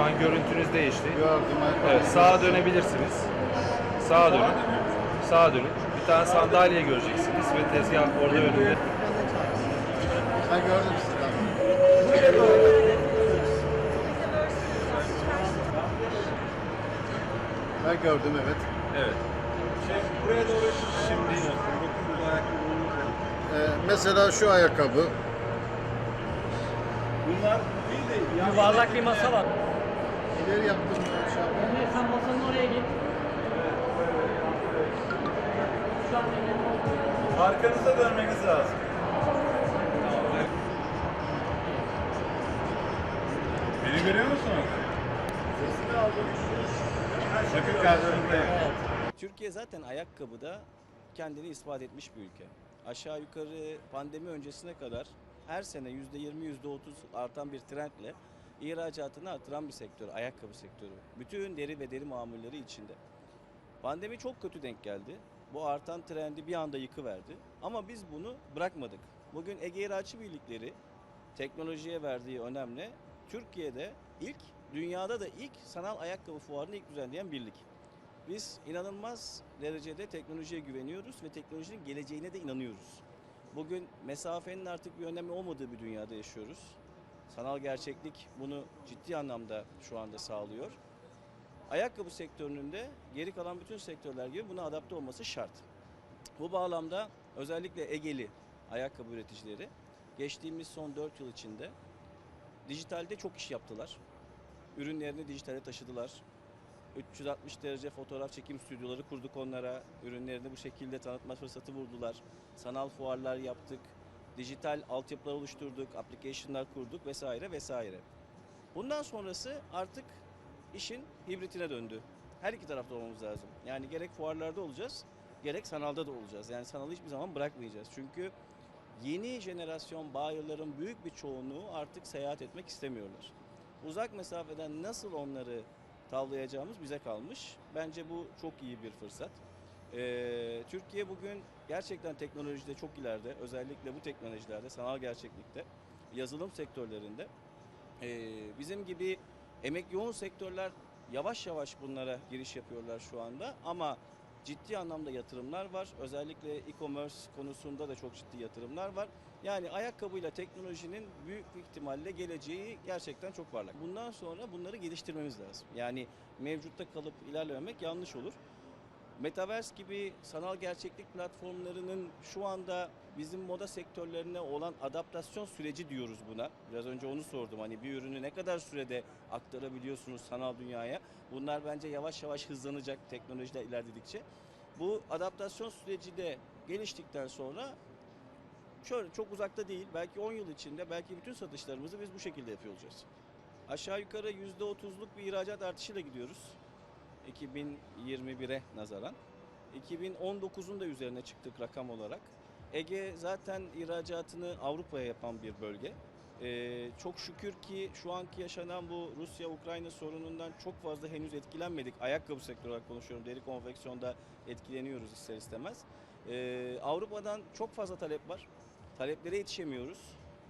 Şu an görüntünüz değişti. Gördüm. Evet, sağa dönebilirsiniz. Sağa dönün. Sağa dönün. Bir tane sandalye göreceksiniz ve tezgah orada önünde. Ha gördüm sizi. tamam. Ben gördüm evet. Evet. Şimdi Ee, mesela şu ayakkabı. Yuvarlak bir masa var. Yaptım. Emre sen masanın oraya git. Şu an arkanıza dönmeniz lazım. Beni görüyor musunuz? Bakın karşınızdayım. Türkiye zaten ayakkabıda kendini ispat etmiş bir ülke. Aşağı yukarı pandemi öncesine kadar her sene %20 %30 artan bir trendle ihracatını artıran bir sektör, ayakkabı sektörü. Bütün deri ve deri mamulleri içinde. Pandemi çok kötü denk geldi. Bu artan trendi bir anda yıkıverdi. Ama biz bunu bırakmadık. Bugün Ege İhraççı Birlikleri teknolojiye verdiği önemle Türkiye'de ilk, dünyada da ilk sanal ayakkabı fuarını ilk düzenleyen birlik. Biz inanılmaz derecede teknolojiye güveniyoruz ve teknolojinin geleceğine de inanıyoruz. Bugün mesafenin artık bir önemi olmadığı bir dünyada yaşıyoruz. Sanal gerçeklik bunu ciddi anlamda şu anda sağlıyor. Ayakkabı sektörünün de geri kalan bütün sektörler gibi buna adapte olması şart. Bu bağlamda özellikle Egeli ayakkabı üreticileri geçtiğimiz son 4 yıl içinde dijitalde çok iş yaptılar. Ürünlerini dijitale taşıdılar. 360 derece fotoğraf çekim stüdyoları kurduk onlara. Ürünlerini bu şekilde tanıtma fırsatı buldular. Sanal fuarlar yaptık. Dijital altyapılar oluşturduk, application'lar kurduk vesaire vesaire. Bundan sonrası artık işin hibritine döndü. Her iki tarafta olmamız lazım. Yani gerek fuarlarda olacağız, gerek sanalda da olacağız. Yani sanalı hiçbir zaman bırakmayacağız. Çünkü yeni jenerasyon buyer'ların büyük bir çoğunluğu artık seyahat etmek istemiyorlar. Uzak mesafeden nasıl onları tavlayacağımız bize kalmış. Bence bu çok iyi bir fırsat. Ee, Türkiye bugün gerçekten teknolojide çok ileride. Özellikle bu teknolojilerde, sanal gerçeklikte, yazılım sektörlerinde. Ee, bizim gibi emek yoğun sektörler yavaş yavaş bunlara giriş yapıyorlar şu anda. Ama ciddi anlamda yatırımlar var. Özellikle e-commerce konusunda da çok ciddi yatırımlar var. Yani ayakkabıyla teknolojinin büyük ihtimalle geleceği gerçekten çok parlak. Bundan sonra bunları geliştirmemiz lazım. Yani mevcutta kalıp ilerlememek yanlış olur. Metaverse gibi sanal gerçeklik platformlarının şu anda bizim moda sektörlerine olan adaptasyon süreci diyoruz buna. Biraz önce onu sordum. Hani bir ürünü ne kadar sürede aktarabiliyorsunuz sanal dünyaya? Bunlar bence yavaş yavaş hızlanacak teknolojiler ilerledikçe. Bu adaptasyon süreci de geliştikten sonra şöyle çok uzakta değil. Belki 10 yıl içinde belki bütün satışlarımızı biz bu şekilde yapıyor olacağız. Aşağı yukarı %30'luk bir ihracat artışıyla gidiyoruz. 2021'e nazaran. 2019'un da üzerine çıktık rakam olarak. Ege zaten ihracatını Avrupa'ya yapan bir bölge. Ee, çok şükür ki şu anki yaşanan bu Rusya-Ukrayna sorunundan çok fazla henüz etkilenmedik. Ayakkabı sektörü olarak konuşuyorum. Deri konfeksiyonda etkileniyoruz ister istemez. Ee, Avrupa'dan çok fazla talep var. Taleplere yetişemiyoruz.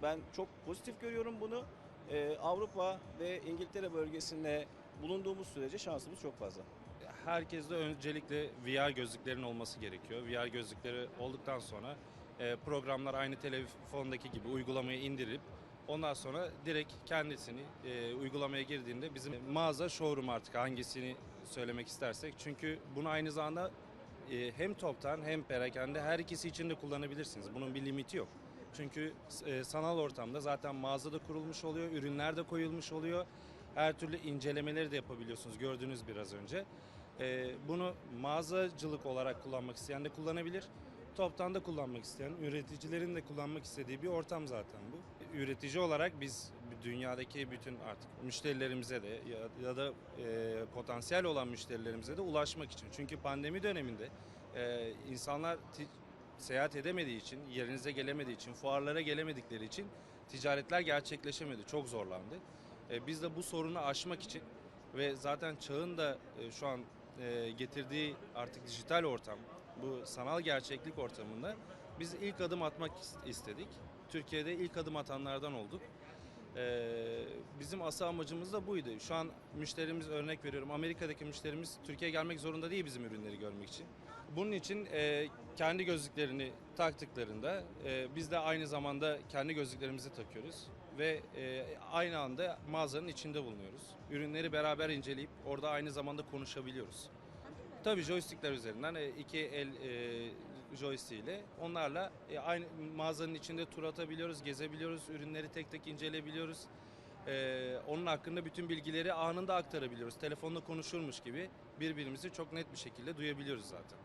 Ben çok pozitif görüyorum bunu. Ee, Avrupa ve İngiltere bölgesinde bulunduğumuz sürece şansımız çok fazla. Herkeste öncelikle VR gözlüklerin olması gerekiyor. VR gözlükleri olduktan sonra e, programlar aynı telefondaki gibi uygulamayı indirip ondan sonra direkt kendisini e, uygulamaya girdiğinde bizim mağaza showroom artık hangisini söylemek istersek. Çünkü bunu aynı zamanda e, hem toptan hem perakende her ikisi için de kullanabilirsiniz. Bunun bir limiti yok. Çünkü sanal ortamda zaten mağazada kurulmuş oluyor, ürünler de koyulmuş oluyor. Her türlü incelemeleri de yapabiliyorsunuz gördüğünüz biraz önce. E, bunu mağazacılık olarak kullanmak isteyen de kullanabilir. Toptan da kullanmak isteyen, üreticilerin de kullanmak istediği bir ortam zaten bu. Üretici olarak biz dünyadaki bütün artık müşterilerimize de ya, ya da e, potansiyel olan müşterilerimize de ulaşmak için. Çünkü pandemi döneminde e, insanlar seyahat edemediği için, yerinize gelemediği için, fuarlara gelemedikleri için ticaretler gerçekleşemedi. Çok zorlandı. E, biz de bu sorunu aşmak için ve zaten çağın da e, şu an e, getirdiği artık dijital ortam, bu sanal gerçeklik ortamında biz ilk adım atmak is- istedik. Türkiye'de ilk adım atanlardan olduk. Bizim asıl amacımız da buydu. Şu an müşterimiz örnek veriyorum. Amerika'daki müşterimiz Türkiye'ye gelmek zorunda değil bizim ürünleri görmek için. Bunun için kendi gözlüklerini taktıklarında biz de aynı zamanda kendi gözlüklerimizi takıyoruz ve e, aynı anda mağazanın içinde bulunuyoruz. Ürünleri beraber inceleyip orada aynı zamanda konuşabiliyoruz. Tabii joystickler üzerinden e, iki el e, joystick ile onlarla e, aynı mağazanın içinde tur atabiliyoruz, gezebiliyoruz, ürünleri tek tek inceleyebiliyoruz. E, onun hakkında bütün bilgileri anında aktarabiliyoruz. Telefonla konuşurmuş gibi birbirimizi çok net bir şekilde duyabiliyoruz zaten.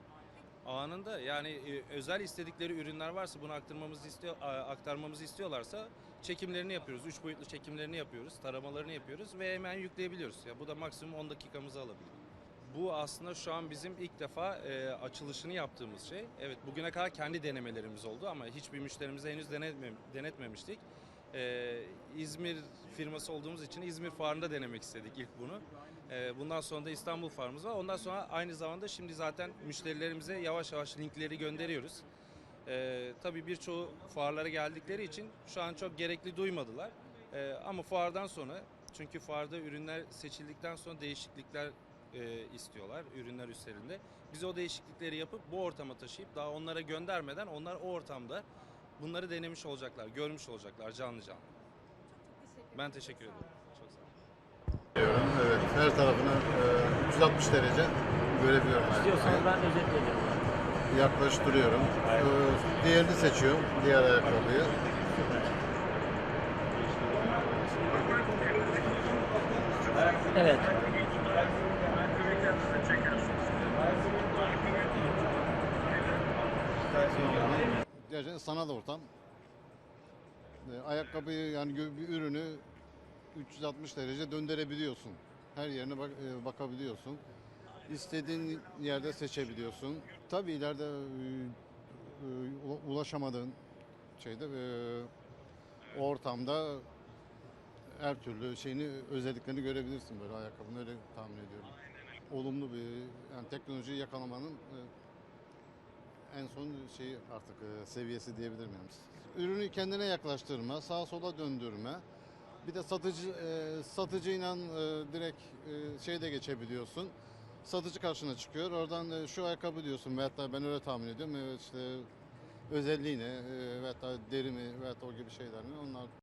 Anında yani e, özel istedikleri ürünler varsa bunu aktarmamızı istiyor aktarmamızı istiyorlarsa çekimlerini yapıyoruz. Üç boyutlu çekimlerini yapıyoruz, taramalarını yapıyoruz ve hemen yükleyebiliyoruz. Ya bu da maksimum 10 dakikamızı alabiliyor. Bu aslında şu an bizim ilk defa e, açılışını yaptığımız şey. Evet bugüne kadar kendi denemelerimiz oldu ama hiçbir müşterimize henüz denetmem, denetmemiştik. E, İzmir firması olduğumuz için İzmir fuarında denemek istedik ilk bunu. E, bundan sonra da İstanbul fuarımız var. Ondan sonra aynı zamanda şimdi zaten müşterilerimize yavaş yavaş linkleri gönderiyoruz. E, tabii birçoğu fuarlara geldikleri için şu an çok gerekli duymadılar. E, ama fuardan sonra çünkü fuarda ürünler seçildikten sonra değişiklikler e, istiyorlar ürünler üzerinde. Biz o değişiklikleri yapıp bu ortama taşıyıp daha onlara göndermeden onlar o ortamda bunları denemiş olacaklar, görmüş olacaklar canlı canlı. Ben teşekkür ederim. Çok sağ olun. Evet, her tarafını e, 360 derece görebiliyorum. İstiyorsanız ben özet Yaklaştırıyorum. E, diğerini seçiyorum, diğer ayakkabıyı. Evet. Gerçekten sanal ortam. E, ayakkabıyı yani bir ürünü 360 derece döndürebiliyorsun. Her yerine bak, e, bakabiliyorsun. İstediğin yerde seçebiliyorsun. Tabii ileride e, e, ula- ulaşamadığın şeyde e, ortamda her türlü şeyini özelliklerini görebilirsin böyle ayakkabının öyle tahmin ediyorum. Olumlu bir yani teknolojiyi yakalamanın e, en son şeyi artık e, seviyesi diyebilir miyim? Ürünü kendine yaklaştırma, sağa sola döndürme. Bir de satıcı e, satıcıyla direkt şeyde geçebiliyorsun. Satıcı karşına çıkıyor. Oradan e, şu ayakkabı diyorsun veyahut da ben öyle tahmin ediyorum. İşte özelliği ne e, veyahut da deri mi veyahut da o gibi şeyler mi onlar